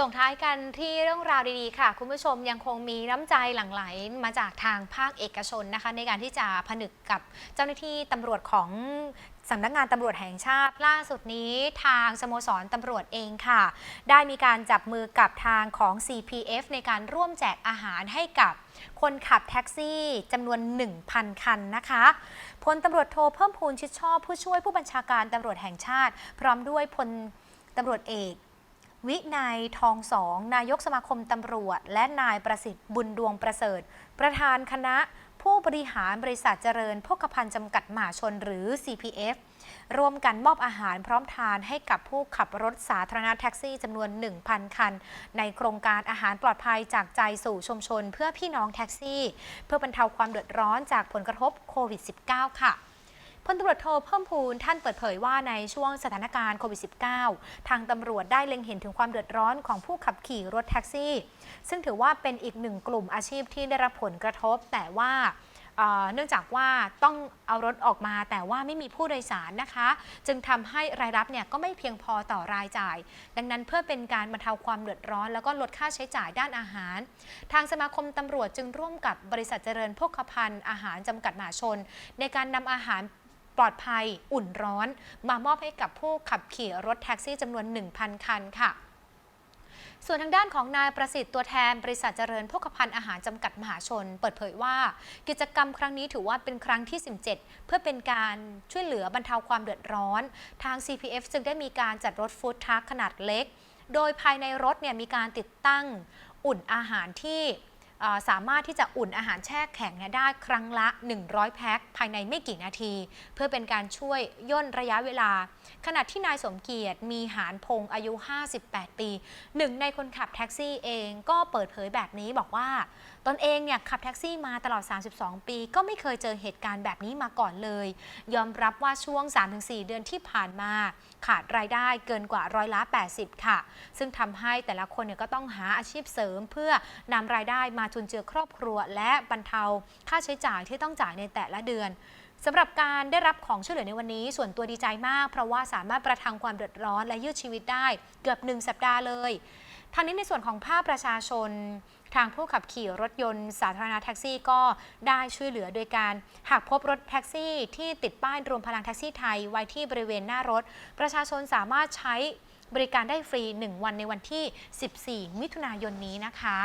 ส่งท้ายกันที่เรื่องราวดีๆ ค่ะ คุณผู้ชมยังคงมีน้ำใจหลั่งไหลมาจากทางภาคเอกชนนะคะ ในการที่จะผนึกกับเจ้าหน้าที่ตำรวจของสำนักงานตำรวจแห่งชาติล่าสุดนี้ทางสโมสรตำรวจเองค่ะ ได้มีการจับมือกับทางของ CPF ในการร่วมแจกอาหารให้กับคนขับแท็กซี่จำนวน 1,000 คันนะคะพลตำรวจโทเพิ่มพูนชิดชอบผู้ช่วยผู้บัญชาการตำรวจแห่งชาติ พร้อมด้วยพลตำรวจเอก วินัยทองสอง นายกสมาคมตำรวจ และนายประสิทธิ์บุญดวงประเสริฐ ประธานคณะผู้บริหารบริษัทเจริญพกพันจำกัดมหาชนหรือ CPF ร่วมกันมอบอาหารพร้อมทานให้กับผู้ขับรถสาธารณะแท็กซี่จำนวน 1,000 คัน ในโครงการอาหารปลอดภัยจากใจสู่ชุมชนเพื่อพี่น้องแท็กซี่ เพื่อบรรเทาความเดือดร้อนจากผลกระทบโควิด -19 ค่ะ พลตำรวจโทเพิ่มพูนท่านเปิดเผยว่าในช่วงสถานการณ์โควิด -19 ทางตำรวจได้เล็งเห็นถึงความเดือดร้อนของผู้ขับขี่รถแท็กซี่ ซึ่งถือว่าเป็นอีกหนึ่งกลุ่มอาชีพที่ได้รับผลกระทบ แต่ว่าเนื่องจากว่าต้องเอารถออกมาแต่ว่าไม่มีผู้โดยสารนะคะ จึงทำให้รายรับเนี่ยก็ไม่เพียงพอต่อรายจ่าย ดังนั้นเพื่อเป็นการบรรเทาความเดือดร้อน แล้วก็ลดค่าใช้จ่ายด้านอาหาร ทางสมาคมตำรวจจึงร่วมกับบริษัทเจริญพกพันธ์อาหารจำกัดมหาชน ในการนำอาหาร ปลอดภัยอุ่นร้อน มามอบให้กับผู้ขับขี่รถแท็กซี่จำนวน 1,000 คันค่ะส่วนทางด้านของนายประสิทธิ์ตัวแทนบริษัทเจริญพกพันธ์อาหารจำกัดมหาชน เปิดเผยว่า กิจกรรมครั้งนี้ถือว่าเป็นครั้งที่ 17 เพื่อเป็นการช่วยเหลือบรรเทาความเดือดร้อน ทาง CPF จึงได้มีการจัดรถฟู้ดทรัคขนาดเล็ก โดยภายในรถเนี่ยมีการติดตั้งอุ่นอาหารที่ สามารถที่จะอุ่นอาหารแช่แข็งได้ครั้งละ 100 แพ็คภายในไม่กี่นาที เพื่อเป็นการช่วยย่นระยะเวลา ขณะที่นายสมเกียรติมีหานพงอายุ 58 ปีหนึ่งในคนขับแท็กซี่เองก็เปิดเผยแบบนี้บอกว่า ตนเองเนี่ยขับแท็กซี่มาตลอด 32 ปี ก็ไม่เคยเจอเหตุการณ์แบบนี้มาก่อนเลย ยอมรับว่าช่วง 3-4 เดือนที่ผ่านมา ขาดรายได้เกินกว่าร้อยละ 80 ค่ะ ซึ่งทำให้แต่ละคนเนี่ยก็ต้องหาอาชีพเสริมเพื่อนำรายได้มาจุนเจือครอบครัว และบรรเทาค่าใช้จ่ายที่ต้องจ่ายในแต่ละเดือนสำหรับการได้รับของช่วยเหลือในวันนี้ ส่วนตัวดีใจมาก เพราะว่าสามารถประทังความเดือดร้อนและยืดชีวิตได้เกือบ1สัปดาห์เลยทางนี้ในส่วนของภาคประชาชน ทางผู้ขับขี่รถยนต์สาธารณะแท็กซี่ก็ได้ช่วยเหลือโดยการ หากพบรถแท็กซี่ที่ติดป้ายรวมพลังแท็กซี่ไทยไว้ที่บริเวณหน้ารถ ประชาชนสามารถใช้บริการได้ฟรี 1 วันในวันที่ 14 มิถุนายนนี้นะคะ